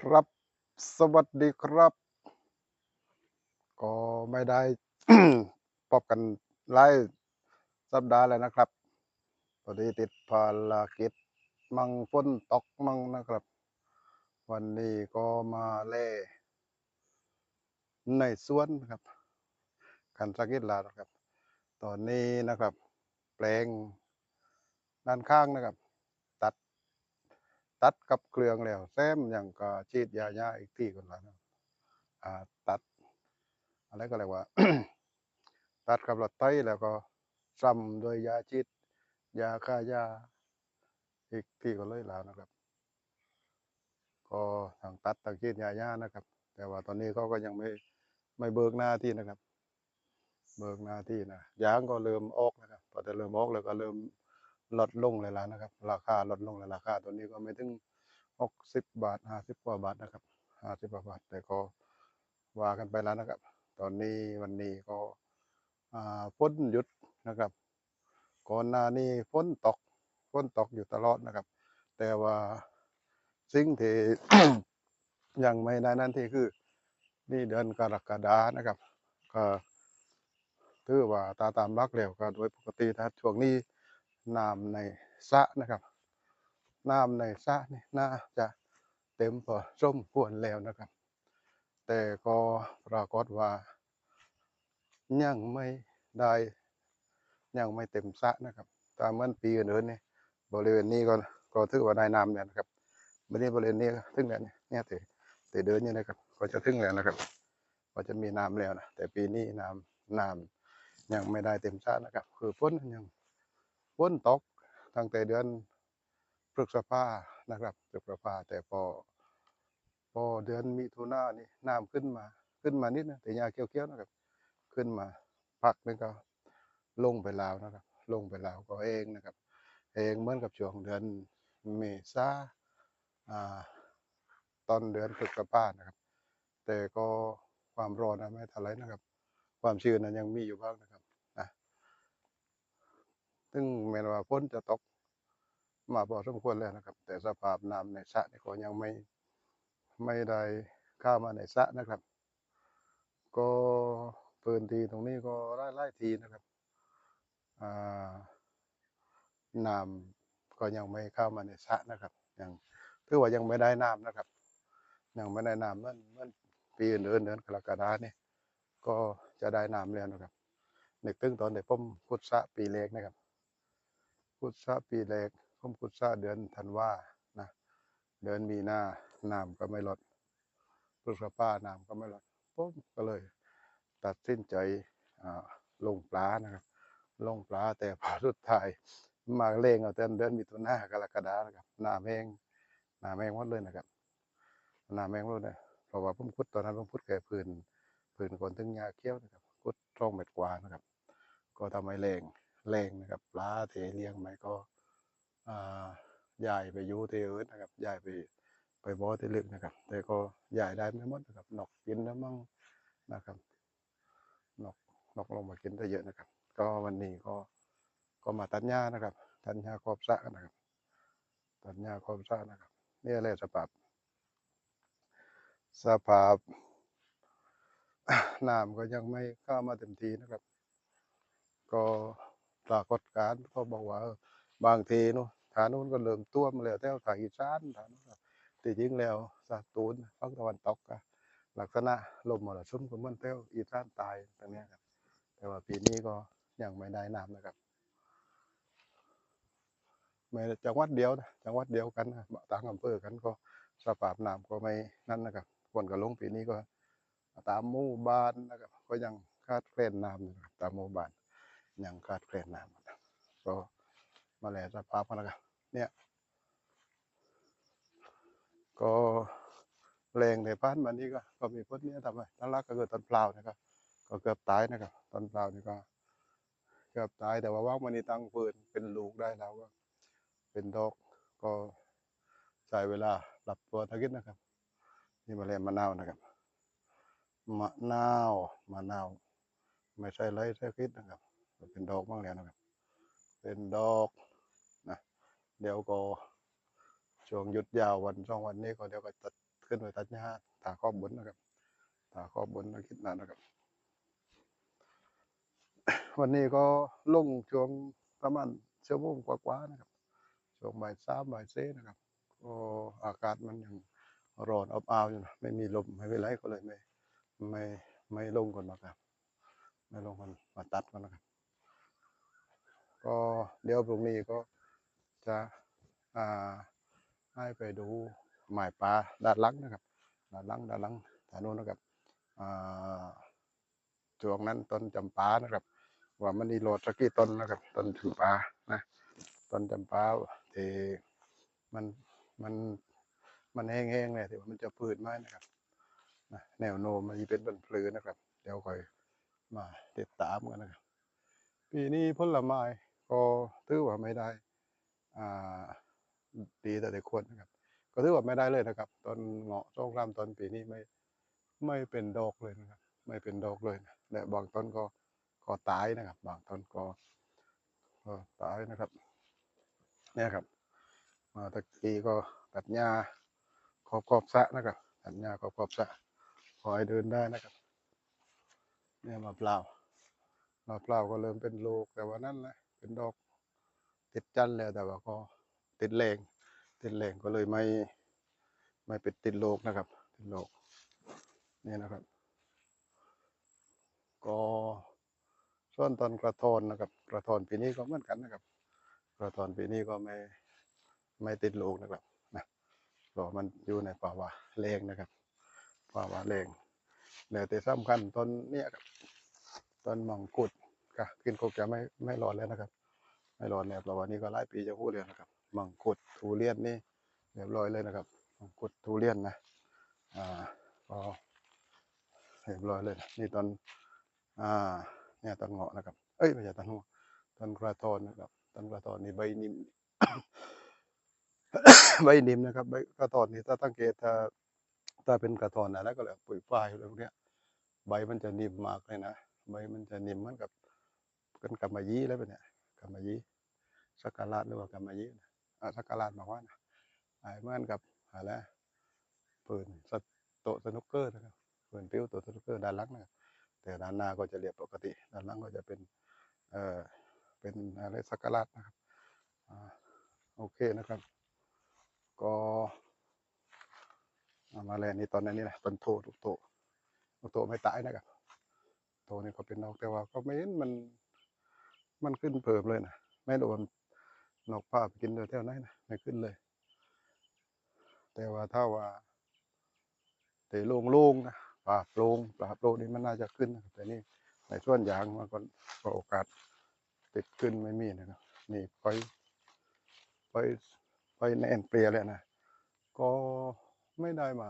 ครับ สวัสดีครับ ก็ไม่ได้พบกันหลายสัปดาห์แล้วนะครับพอดีติดภารกิจมังฝนตกมังนะครับ วันนี้ก็มาเล่ในสวนครับกันสักนิดล้วนะครับ ตอนนี้นะครับ แปลงด้านข้างนะครับ ตัดกับเครื่องแล้วแซมอย่างก็ฉีดยาหญ้าอีกที่คนละนะอ่าตัด อะไรก็เรียกว่า ตัดกับรถไถแล้วก็ซ้ำโดวยยาฉีดยาฆ่าหญ้าอีกที่ก็เลยแล้วนะครับ ก็ทางตัดทางฉีดยาหญ้านะครับ แต่ว่าตอนนี้เขาก็ยังไม่ไม่เบิกหน้าที่นะครับ เบิกหน้าที่นะยางก็เริ่มออกนะครับพอจะเริ่มออกแล้วก็เริ่ม ลดลงเลยแล้วนะครับ ราคาลดลงแล้วราคาตัวนี้ก็ไม่ถึงหกสิบบาทห้าสิบกว่าบาทนะครับห้าสิบกว่าบาท แต่ก็ว่ากันไปแล้วนะครับ ตอนนี้วันนี้ก็อ่าฝนหยุดนะครับ ก่อนหน้านี้ฝนตกฝนตกอยู่ตลอดนะครับ แต่ว่าสิ่งที่ยังไม่ได้นั่นที่คือ นี่เดือนกรกฎานะครับ ก็ถือว่าตาตามรักแล้วก็โดยปกติถ้าช่วงนี้ น้ำในสระนะครับ น้ำในสระนี่น่าจะเต็มพอสมควรแล้วนะครับ แต่ก็ปรากฏว่ายังไม่ได้ยังไม่เต็มสระนะครับตามเมื่อปีอื่นๆนี่บริเวณนี้ก็ก็ถือว่าได้น้ำแล้วนะครับบริเวณบริเวณนี้ถึงแล้วเนี่ยเนี่ยแต่แต่เดินอยู่นะครับก็จะถึงแล้วนะครับ ก็จะมีน้ำแล้วนะแต่ปีนี้น้ำน้ำยังไม่ได้เต็มสระนะครับ คือฝนยัง ฝนตกตั้งแต่เดือนพฤษภานะครับพฤษภาแต่พอ พอเดือนมิถุนายนนี่น้ำขึ้นมา ขึ้นมานิดนะแต่ยาเกี้ยวๆนะครับ ขึ้นมาพักนึงก็ลงไปลาวนะครับ ลงไปลาวก็เองนะครับ เองเหมือนกับช่วงเดือนเมษาอ่าตอนเดือนพฤษภานะครับ แต่ก็ความร้อนนะไม่เท่าไรนะครับ ความชื้นนั้นยังมีอยู่บ้างนะครับ ซึ่งแม้ว่าฝนจะตกมาพอสมควรแล้วนะครับ แต่สภาพน้ำในสระนี่ก็ยังไม่ไม่ได้เข้ามาในสระนะครับ ก็พื้นที่ตรงนี้ก็ไล่ไล่ทีนะครับน้ำก็ยังไม่เข้ามาในสระนะครับยังถือว่ายังไม่ได้น้ำนะครับ ยังไม่ได้น้ำเมื่อเมื่อปีอื่นๆเดือนกรกฎาเนี่ยก็จะได้น้ำแล้วนะครับนึกถึงตอนเด็กผมขุดสระปีเล็กนะครับ ขุดสระปีเล็กผมขุดสระเดือนธันวานะเดือนมีนาน้ำก็ไม่ลดพฤษภาน้ำก็ไม่ลดผมก็เลย ตัดสินใจลงปลานะครับ ลงปลาแต่พอสุดท้ายมาเล่งเอาเดือนเดือนมิถุนากรกฎานะครับหน้ำแห้งน้ำแห้งหมดเลยนะครับหน้ำแมงรู้เนี่ยเพราะว่าผมขุดตอนนั้นผมขุดแก่พื้นพื้นก่อนถึงยาเขี้ยวนะครับขุดตรงเม็ดกว่านะครับ ก็ทำให้แรง แรงนะครับปลาเทเลี้ยงไหมก็อ่าย้ายไปยู่ที่อื่นนะครับย้ายไปไปบ่อที่ลึกนะครับ แต่ก็ย้ายได้ไม่หมดนะครับนกกินแล้วมั่งนะครับนกนกลงมากินได้เยอะนะครับ ก็วันนี้ก็ก็มาตัดหญ้านะครับตัดหญ้าขอบสะนะครับตัดหญ้าขอบสะนะครับนี่แหละสภาพสภาพน้ำก็ยังไม่เข้ามาเต็มทีนะครับ ก็ ปรากฏการณ์ก็บอกว่า บางทีเนาะฐานนู้นก็เริ่มท่วมแล้วแถวทางอีสานฐานนู้นที่จริงแล้วสตูลฝั่งตะวันตกลักษณะลมมรสุมก็เหมือนแถวอีสานตายตรงนี้ครับ แต่ว่าปีนี้ก็ยังไม่ได้น้ำนะครับไม่จังหวัดเดียวนะจังหวัดเดียวกันนะต่างอำเภอกันก็สภาพน้ำก็ไม่นั่นนะครับฝนก็ลงปีนี้ก็ ตามหมู่บ้านนะครับ ก็ยังขาดแคลื่อนน้ำนะครับตามหมู่บ้าน ยังขาดแคลนน้ำนะก็มาแลสภาพกันนะครับเนี่ยก็แรงในบ้านมันนี้ก็ก็มีพวกนี้ทำไมต้นรักก็คือต้นเปล่านะครับก็เกือบตายนะครับต้นเปล่านี่ก็เกือบตายแต่ว่าว่างมันนี่ตั้งฟืนเป็นลูกได้แล้วก็ เป็นดอกก็ใช้เวลาปรับตัวทักนิดนะครับ นี่มาเรียนมะนาวนะครับมะนาวมะนาว ไม่ใช่ไรสักนิดนะครับ เป็นดอกบ้างแล้วนะครับ เป็นดอกนะเดี๋ยวก็ช่วงหยุดยาววันสองวันนี้ก็เดี๋ยวก็จะขึ้นไปตัดหญ้าตาขอบบนนะครับตาขอบบนนะคิดนานนะครับ วันนี้ก็ลงช่วงประมาณชั่วโมงกว่าๆนะครับช่วงบ่ายสามบ่ายสี่นะครับก็อากาศมันยังร้อนอบอ้าวอยู่นะไม่มีลมไม่เป็นไรก็เลยไม่ไม่ไม่ลงก่อนนะครับไม่ลงกันมาตัดกันนะครับ ก็เดี๋ยวพรุ่งนี้ก็จะให้ไปดูหมายปลาด้านลังนะครับด้านลังด้านลังทางโน้นนะครับช่วงนั้นต้นจำปานะครับ ว่ามันมีโหลดสักกี่ต้นนะครับ ต้นจำปานะต้นจำปาที่มันมันมันแห้งๆเนี่ยที่ว่ามันจะพืชไหมนะครับแนวโน้มมันเป็นบรรพลือนะครับ เดี๋ยวค่อยมาติดตามกันนะครับ ปีนี้ผลไม้ ก็ถือว่าไม่ได้อ่าดีแต่แต่ควรนะครับ ก็ถือว่าไม่ได้เลยนะครับต้นเงาะสองรามต้นปีนี้ไม่ไม่เป็นดอกเลยนะครับ ไม่เป็นดอกเลยนะและบางต้นก็ก็ตายนะครับ บางต้นก็ก็ตายนะครับ เนี่ยครับมาตะกี้ก็ตัดหญ้าขอบขอบสะนะครับตัดหญ้าขอบขอบสะขอให้เดินได้นะครับ เนี่ยมาเปล่าวมะพร้าก็เริ่มเป็นลูกแต่ว่านั่นแหละ เป็นดอกติดจันแล้วแต่ว่าก็ติดแรง ติดแรงก็เลยไม่ไม่เป็นติดโลกนะครับ ติดโลกนี่นะครับ ก็ส่วนตอนกระทอนนะครับ กระทอนปีนี้ก็เหมือนกันนะครับ กระทอนปีนี้ก็ไม่ไม่ติดโลกนะครับนะก็มันอยู่ในภาวะแรงนะครับภาวะแรงแล้วแต่สำคัญต้นเนี้ยครับต้นมังคุด ก็กินคงจะไม่ไม่รอดแล้วนะครับ ไม่รอดแล้วเพราะว่านี่ก็หลายปีจะพูดเลยนะครับมังคุดทุเรียนนี่เรียบร้อยเลยนะครับมังคุดทุเรียนนะอ่าก็เรียบร้อยเลยนะนี่ตอนอ่าเนี่ยต้นเงาะนะครับ เอ้ยไม่ใช่ต้นเงาะต้นกระทอนนะครับต้นกระทอนนี่ใบนิ่มใบนิ่มนะครับใบกระทอนนี่ถ้าสังเกตถ้าถ้าเป็นกระทอนอะไรก็เลยปุ๋ยฝ้ายอะไรพวกเนี้ยใบมันจะนิ่มมากเลยนะใบมันจะนิ่มเหมือนกับ เป็นกำมยีแล้วเป็นเนี่ยกำมยีสักการะหรือว่ากำมะยี่นะอะสักการะบอกว่านะไอ้เมือนกับอะไรปืนสโตสนุกเกอร์นะครับปืนปิ้วโตสนุกเกอร์ด้านหลังนะครับแต่ด้านหน้าก็จะเรียบปกติด้านหลังก็จะเป็นเอ่อเป็นอะไรสักการะนะครับอ่าโอเคนะครับ ก็มาแลวนี่ตอนนี้นี่แหละต้นโททุกโตโตไม่ตายนะครับ โตนี่ก็เป็นนกแต่ว่าก็ไม่เห็นมัน มันขึ้นเพิ่มเลยนะไม่รู้ว่านกป้าไปกินเดือแถวไหนนะไม่ขึ้นเลย แต่ว่าถ้าว่าเตะโล่งๆนะป่าโปร่งป่าโปร่งนี่มันน่าจะขึ้นนะแต่นี่ในส่วนยางมันก็กโอกาสติดขึ้นไม่มีนะครับนี่ไปไปไปแน่นเปรียเลยนะก็ไม่ได้มา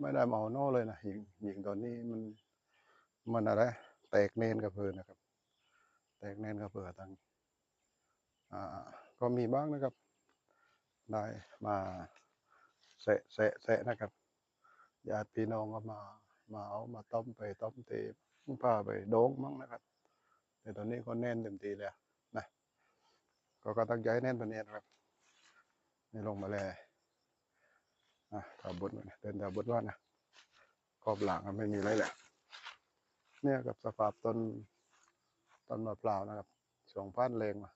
ไม่ได้มาเอาโน่เลยนะหญิงหญิงตอนนี้มันมันอะไร แตกเนนกับเพลินนะครับ ตกเนนกับเพลินตั้งก็มีบ้างนะครับ ได้มาแสะแสะแสะนะครับญาติพี่น้องก็มามาเอามาต้มไปต้มเตะพาไปโดงมั้งนะครับ แต่ตอนนี้ก็แน่นเต็มทีแล้วนะก็ก็ตั้งใจแน่นตัวนี้นะครับนี่ลงมาเลยอะขับบนไว้นเดินแถวบนว่านะขอบหลังไม่มีอะไรแหละเนี่ยกับสภาพต้น ต้นมะพร้าวนะครับช่วงพันแรงมา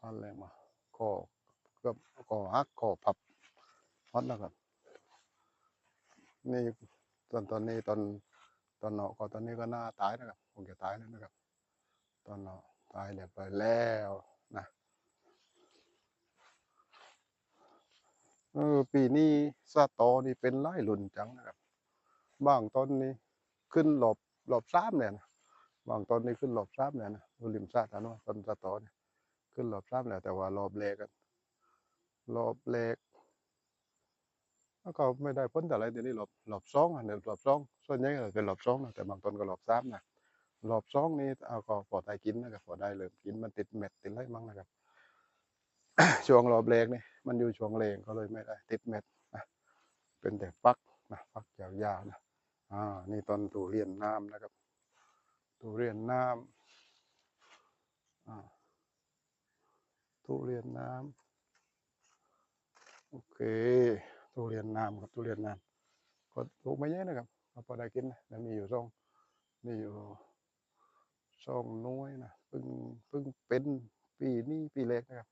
พันแรงมาก็ก็ก็หักก็พับฮอตนะครับ นี่ตอนตอนนี้ตอนตอนเนาะก็ตอนนี้ก็น้าตายนะครับคงจะตายแล้วนะครับ ตอนเนาะตายเรียบร้อยแล้วนะเออปีนี้สะตอนี่เป็นไร่หลุนจังนะครับ บางต้นนี่ขึ้นหลบหลบซ้ำเนี่ยนะ บางต้นนี่ขึ้นหลบซ้ำเนี่ยนะริมสระนะเนาะต้นสะตอเนี่ยขึ้นหลบซ้ำเนี่ยแต่ว่ารอบแรกกันรอบแรกแล้วก็ไม่ได้พ้นแต่อะไรเดี๋ยวนี้หลบหลบสองอะเนี่ยหลบสองส่วนใหญ่ก็เป็นหลบสองนะแต่บางต้นก็หลบซ้ำนะหลบสองนี่เอาก็พอได้กินนะครับพอได้เลยกินมันติดเม็ดติดไรมั้งนะครับช่วงรอบแรกนี่มันอยู่ช่วงเลงก็เลยไม่ได้ติดเม็ดนะเป็นแต่ฟักนะฟักยาวๆนะอ่านี่ต้นทุเรียนน้ำนะครับ ทุเรียนน้ำอ่าทุเรียนน้ำโอเคทุเรียนน้ำครับทุเรียนน้ำก็ปลูกไม่เยอะนะครับก็พอได้กินนะแต่มีอยู่สองมีอยู่สองน้วยนะเพิ่งเพิ่งเป็นปีนี้ปีแรกนะครับ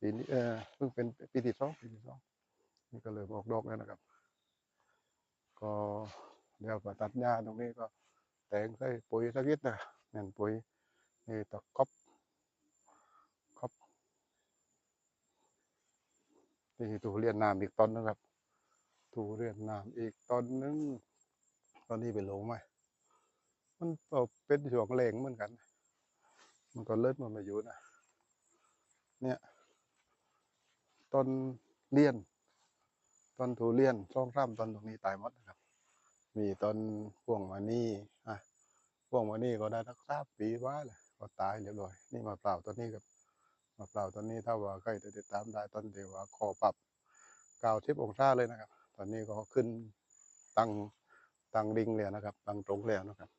ปีนี้เออเพิ่งเป็นปีที่สองปีที่สองนี่ก็เลยออกดอกแล้วนะครับ ก็เดี๋ยวก็ตัดหญ้าตรงนี้ก็ ต่งใส่ปุ๋ยสักนิดนะนั่นปุ๋ยนี่ตะก๊อบก๊อบนี่ทุเรียนน้ำอีกต้นนะครับทุเรียนน้ำอีกต้นนึงตอนนี้เป็นโหลไหมมันเป็นช่วงแรงเหมือนกัน มันก็เลิศมันมาอยู่นะเนี่ยต้นเลียนต้นทุเรียนช่องร่ำต้นตรงนี้ตายหมดนะครับ มีต้นพวงมานี่อะพวงมานี่ก็ได้สักสามปีว่าเลยก็ตายเรียบร้อยนี่มะพร้าวต้นนี้ครับมะพร้าวต้นนี้ถ้าว่าใครจะติดตามได้ต้นเดียวว่าคอปรับก้าสิบองศาเลยนะครับ ตอนนี้ก็ขึ้นตั้งตั้งดิงเลยนะครับตั้งตรงเลยนะครับ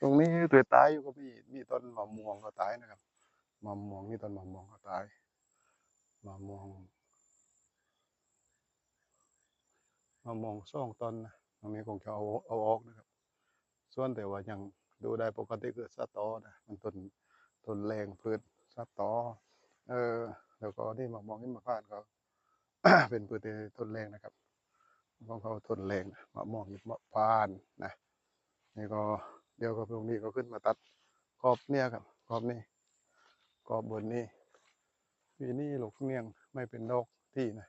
ตรงนี้ตัวตายอยู่ก็มีมีต้นมะม่วงก็ตายนะครับมะม่วงนี่ต้นมะม่วงก็ตายมะม่วงมามองซ่องตอนนะ ตรงนี้คงจะเอาเอาออกนะครับ ส่วนแต่ว่ายังดูได้ปกติคือสตอนะมันต้นต้นแรงพืชสตอ เออแล้วก็ที่มามองที่มาพานก็เป็นพืชที่ต้นแรงนะครับของเขาต้นแรงนะมามองหิมะพานนะนี่ก็เดี๋ยวก็ตรงนี้ก็ขึ้นมาตัดขอบเนี่ยครับขอบนี้ขอบบนนี้ปีนี้หลกเนียงไม่เป็นดอกที่นะ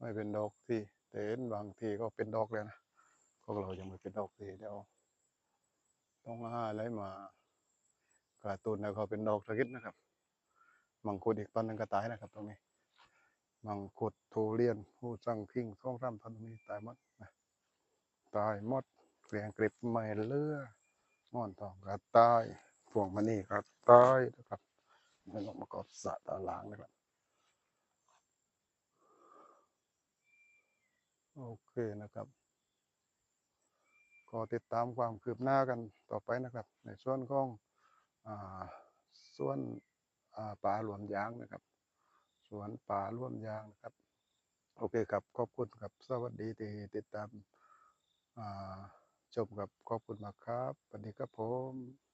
ไม่เป็นดอกที่แต่เห็นบางทีก็เป็นดอกแล้วนะ วกเรายังไม่เป็นดอกทีเดียวต้องหาอะไรมากระตุ้นให้เขาเป็นดอกสักนิดนะครับ มังคุดอีกต้นหนึงก็ตายนะครับ ตรงนี้ มังคุดทุเรียนผู้สั่งพิงสองสามต้นตรงนี้ตายหมดนะตายหมดเกลียงกริบไม่เลือม่อนทองก็ตายพวงมณีก็ตายนะครับไม่ลงมากอบสะตาล้างนะครับโอเคนะครับ ก็ติดตามความคืบหน้ากันต่อไปนะครับ ในส่วนของอส่วนป่าหลวมยางนะครับ สวนป่าร่วมยางนะครับ โอเคครับขอบคุณครับสวัสดีที่ติดตามจบกับขอบคุณมากครับสวัสดีครับผม